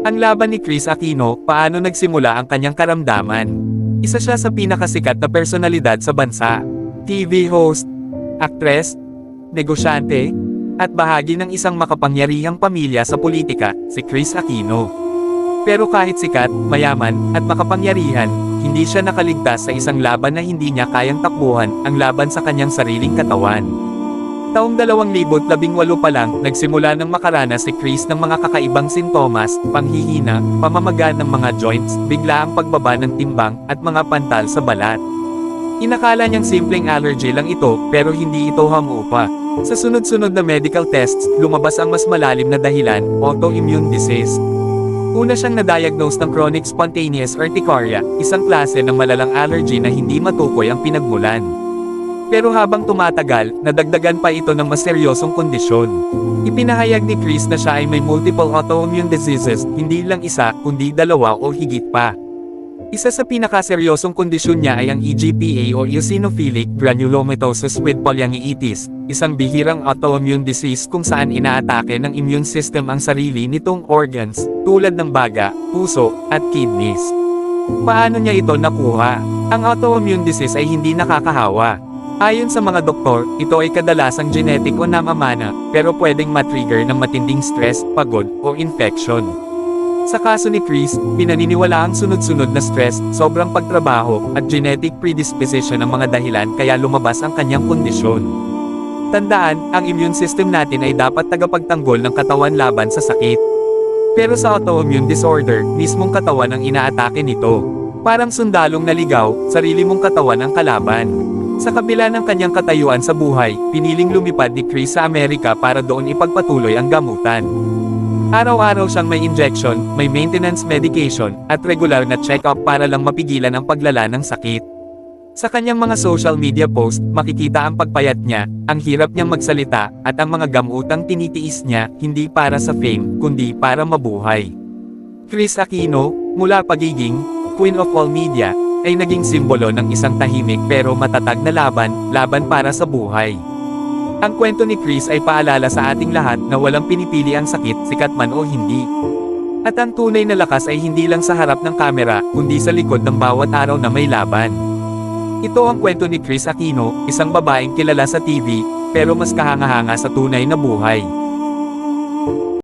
Ang laban ni Chris Aquino, paano nagsimula ang kanyang karamdaman? Isa siya sa pinakasikat na personalidad sa bansa. TV host, aktres, negosyante, at bahagi ng isang makapangyarihang pamilya sa politika, si Chris Aquino. Pero kahit sikat, mayaman, at makapangyarihan, hindi siya nakaligtas sa isang laban na hindi niya kayang takbuhan, ang laban sa kanyang sariling katawan. Taong 2018 pa lang, nagsimula ng makaranas si Chris ng mga kakaibang sintomas, panghihina, pamamaga ng mga joints, bigla ang pagbaba ng timbang, at mga pantal sa balat. Inakala niyang simpleng allergy lang ito, pero hindi ito hamupa. Sa sunod-sunod na medical tests, lumabas ang mas malalim na dahilan, autoimmune disease. Una siyang na-diagnose ng chronic spontaneous urticaria, isang klase ng malalang allergy na hindi matukoy ang pinagmulan. Pero habang tumatagal, nadagdagan pa ito ng mas seryosong kondisyon. Ipinahayag ni Chris na siya ay may multiple autoimmune diseases, hindi lang isa, kundi dalawa o higit pa. Isa sa pinakaseryosong kondisyon niya ay ang EGPA o eosinophilic granulomatosis with polyangiitis, isang bihirang autoimmune disease kung saan inaatake ng immune system ang sarili nitong organs, tulad ng baga, puso, at kidneys. Paano niya ito nakuha? Ang autoimmune disease ay hindi nakakahawa. Ayon sa mga doktor, ito ay kadalasang genetic o namamana, pero pwedeng matrigger ng matinding stress, pagod, o infection. Sa kaso ni Chris, pinaniniwala ang sunod-sunod na stress, sobrang pagtrabaho, at genetic predisposition ang mga dahilan kaya lumabas ang kanyang kondisyon. Tandaan, ang immune system natin ay dapat tagapagtanggol ng katawan laban sa sakit. Pero sa autoimmune disorder, mismong katawan ang inaatake nito. Parang sundalong naligaw, sarili mong katawan ang kalaban. Sa kabila ng kanyang katayuan sa buhay, piniling lumipad ni Chris sa Amerika para doon ipagpatuloy ang gamutan. Araw-araw siyang may injection, may maintenance medication, at regular na check-up para lang mapigilan ang paglala ng sakit. Sa kanyang mga social media post, makikita ang pagpayat niya, ang hirap niyang magsalita, at ang mga gamutang tinitiis niya, hindi para sa fame, kundi para mabuhay. Chris Aquino, mula pagiging Queen of All Media, ay naging simbolo ng isang tahimik pero matatag na laban, laban para sa buhay. Ang kwento ni Chris ay paalala sa ating lahat na walang pinipili ang sakit, sikat man o hindi. At ang tunay na lakas ay hindi lang sa harap ng kamera, kundi sa likod ng bawat araw na may laban. Ito ang kwento ni Chris Aquino, isang babaeng kilala sa TV, pero mas kahanga-hanga sa tunay na buhay.